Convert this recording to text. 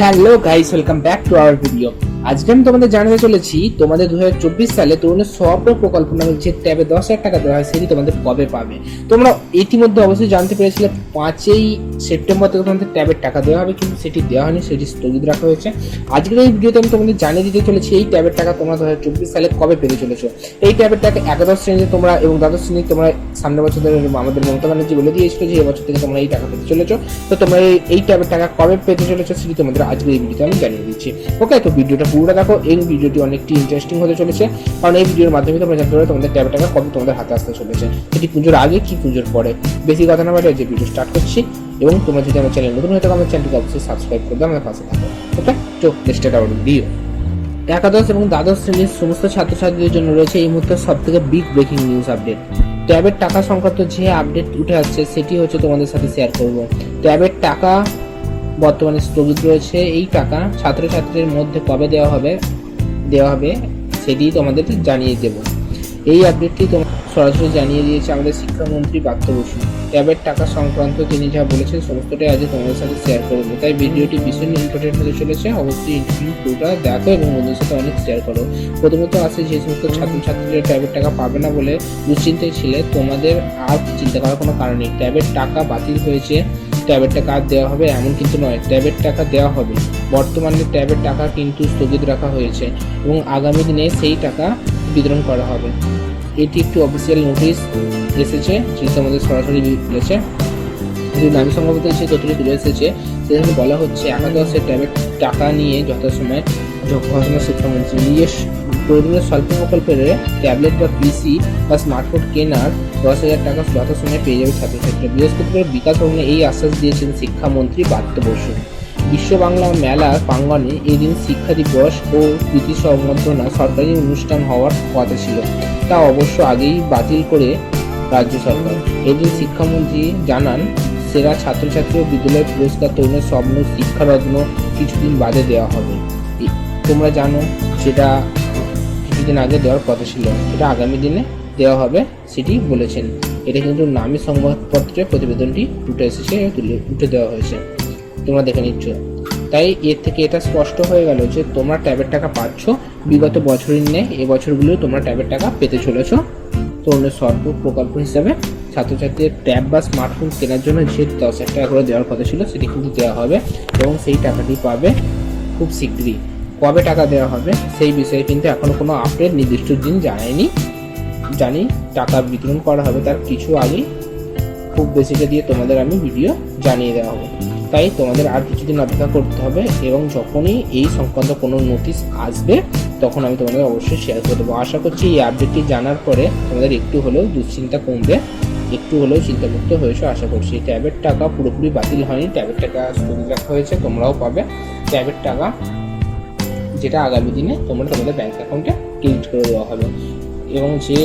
Hello guys, welcome back to our video. আজকে আমি তোমাদের জানাতে চলেছি, তোমাদের দু হাজার চব্বিশ সালে তরুণের স্বপ্ন প্রকল্প নামে যে ট্যাবে দশ হাজার টাকা দেওয়া হয়, সেটি তোমাদের কবে পাবে? তোমরা ইতিমধ্যে অবশ্যই জানতে পেরেছিলে, পাঁচই সেপ্টেম্বর থেকে তোমাদের ট্যাবের টাকা দেওয়া হবে, কিন্তু সেটি দেওয়া হয়নি, সেটি স্থগিত রাখা হয়েছে। আজকের এই ভিডিওতে আমি তোমাদের জানিয়ে দিতে চলেছি, এই ট্যাবের টাকা তোমরা দু হাজার চব্বিশ সালে কবে পেতে চলেছো? এই ট্যাবের টাকা একাদশ শ্রেণীতে তোমরা এবং দ্বাদশ শ্রেণি তোমরা সামনের বছর ধরে আমাদের মমতা ব্যানার্জি বলে দিয়েছিল যে এবছর থেকে তোমরা এই টাকা পেতে চলেছো। তো তোমরা এই ট্যাবের টাকা কবে পেতে চলেছো, সেটি তোমাদের আজকের এই ভিডিওতে আমি জানিয়ে দিচ্ছি। ওকে তো ভিডিওটা পুরোটা দেখো। এই ভিডিওটি অনেকটি ইন্টারেস্টিং হতে চলেছে। কারণ এই ভিডিওর মাধ্যমে তোমরা জানতে পারবে তোমাদের ট্যাবের টাকা কবে তোমাদের হাতে আসতে চলেছে। এটি পুজোর আগে কি পুজোর পরে। বেশি কথা না বলে যে ভিডিও স্টার্ট করছি। এবং তোমরা যদি আমার চ্যানেল নতুন হয়ে থাকো, আমার চ্যানেলটিকে অবশ্যই সাবস্ক্রাইব করে দাও আমার পাশে থাকো। ওকে তো আউট ভিডিও একাদশ এবং দ্বাদশ শ্রেণির সমস্ত ছাত্রছাত্রীদের জন্য রয়েছে এই মুহূর্তে সব থেকে বিগ ব্রেকিং নিউজ আপডেট ট্যাবের টাকা সংক্রান্ত যে আপডেট উঠে আসছে, সেটি হচ্ছে তোমাদের সাথে শেয়ার করব। ট্যাবের টাকা বর্তমানে স্থগিত রয়েছে। এই টাকা ছাত্রছাত্রীদের মধ্যে কবে দেওয়া হবে দেওয়া হবে সেটি তোমাদের জানিয়ে দেব। এই আপডেটটি তোমার সরাসরি জানিয়ে দিয়েছে আমাদের শিক্ষামন্ত্রী বাক্য বসু। ট্যাবের টাকা সংক্রান্ত তিনি যা বলেছেন সমস্তটাই আজ তোমাদের সাথে শেয়ার করব। তাই ভিডিওটি ভীষণ ইম্পর্টেন্ট হতে চলেছে। অবশ্যই ইন্টারভিউ পুরোটা দেখো এবং বন্ধুদের সাথে অনেক শেয়ার করো। প্রথমত আছে যে সমস্ত ছাত্রছাত্রীরা ট্যাবের টাকা পাবে না বলে দুশ্চিন্তায় ছিলে, তোমাদের আর চিন্তা করার কোনো কারণ নেই। ট্যাবের টাকা বাতিল হয়েছে। ট্যাবের টাকা আর দেওয়া হবে এমন কিন্তু নয়। ট্যাবের টাকা দেওয়া হবে। বর্তমানে ট্যাবের টাকা কিন্তু স্থগিত রাখা হয়েছে এবং আগামী দিনে সেই টাকা বিতরণ করা হবে। এটি একটি অফিসিয়াল নোটিশ এসেছে যেটা আমাদের সরাসরি বলেছে। যদি নামী সংবাদ এসে যতটুকু তুলে এসেছে সেখানে বলা হচ্ছে, একাদশে ট্যাবের টাকা নিয়ে যথাসময় যথাসময় শিক্ষামন্ত্রী নিজের প্রয়োজনীয় স্বল্প প্রকল্পের ট্যাবলেট বা পিসি বা স্মার্টফোন কেনার দশ হাজার টাকা যথাসময়ে পেয়ে যাবে ছাত্রছাত্রীরা বৃহস্পতিবার বিকাশ ভবনে এই আশ্বাস দিয়েছেন শিক্ষামন্ত্রী বাদ্য বসু। বিশ্ব বাংলা মেলা প্রাঙ্গণে এদিন শিক্ষা দিবস ও কৃতি সম্বর্ধনা সরকারি অনুষ্ঠান হওয়ার কথা ছিল। তা অবশ্য আগেই বাতিল করে রাজ্য সরকার। এদিন শিক্ষামন্ত্রী জানান, সেরা ছাত্রছাত্রী ও বিদ্যালয় পুরস্কার তরুণের স্বপ্ন শিক্ষারত্ন কিছুদিন বাদে দেওয়া হবে। তোমরা জানো, সেটা কিছুদিন আগে দেওয়ার কথা ছিল। সেটা আগামী দিনে দেওয়া হবে, সেটি বলেছেন। এটা কিন্তু নামী সংবাদপত্রে প্রতিবেদনটি উঠে এসেছে, তুলে উঠে দেওয়া হয়েছে। তোমরা দেখে নিচ্ছ। তাই এর থেকে এটা স্পষ্ট হয়ে গেল যে তোমরা ট্যাবের টাকা পাচ্ছ, বিগত বছরের নেই এ বছরগুলো তোমরা ট্যাবের টাকা পেতে চলেছো। তরুণের সর্ব প্রকল্প হিসাবে ছাত্রছাত্রীদের ট্যাব বা স্মার্টফোন কেনার জন্য যে দশ হাজার টাকা করে দেওয়ার কথা ছিল, সেটি কিন্তু দেওয়া হবে এবং সেই টাকাটি পাবে খুব শীঘ্রই। কবে টাকা দেওয়া হবে, সেই বিষয়ে কিন্তু এখনও কোনো আপডেট নির্দিষ্ট দিন জানায়নি। জানি টাকা বিতরণ করা হবে তার কিছু আগেই। খুব বেশিটা দিয়ে তোমাদের আমি ভিডিও জানিয়ে দেওয়া হবে। তাই তোমাদের আর কিছুদিন অপেক্ষা করতে হবে এবং যখনই এই সংক্রান্ত কোনো নোটিশ আসবে, তখন আমি তোমাদের অবশ্যই শেয়ার করে দেবো। আশা করছি এই আপডেটটি জানার পরে তোমাদের একটু হলেও দুশ্চিন্তা কমবে, একটু হলেও চিন্তামুক্ত হয়েছে আশা করছি। ট্যাবের টাকা পুরোপুরি বাতিল হয়নি। ট্যাবের টাকা স্থগিত রাখা হয়েছে, তোমরাও পাবে। ট্যাবের টাকা যেটা আগামী দিনে তোমরা তোমাদের ব্যাঙ্ক অ্যাকাউন্টে ক্রেডিট করে দেওয়া হবে। এবং যে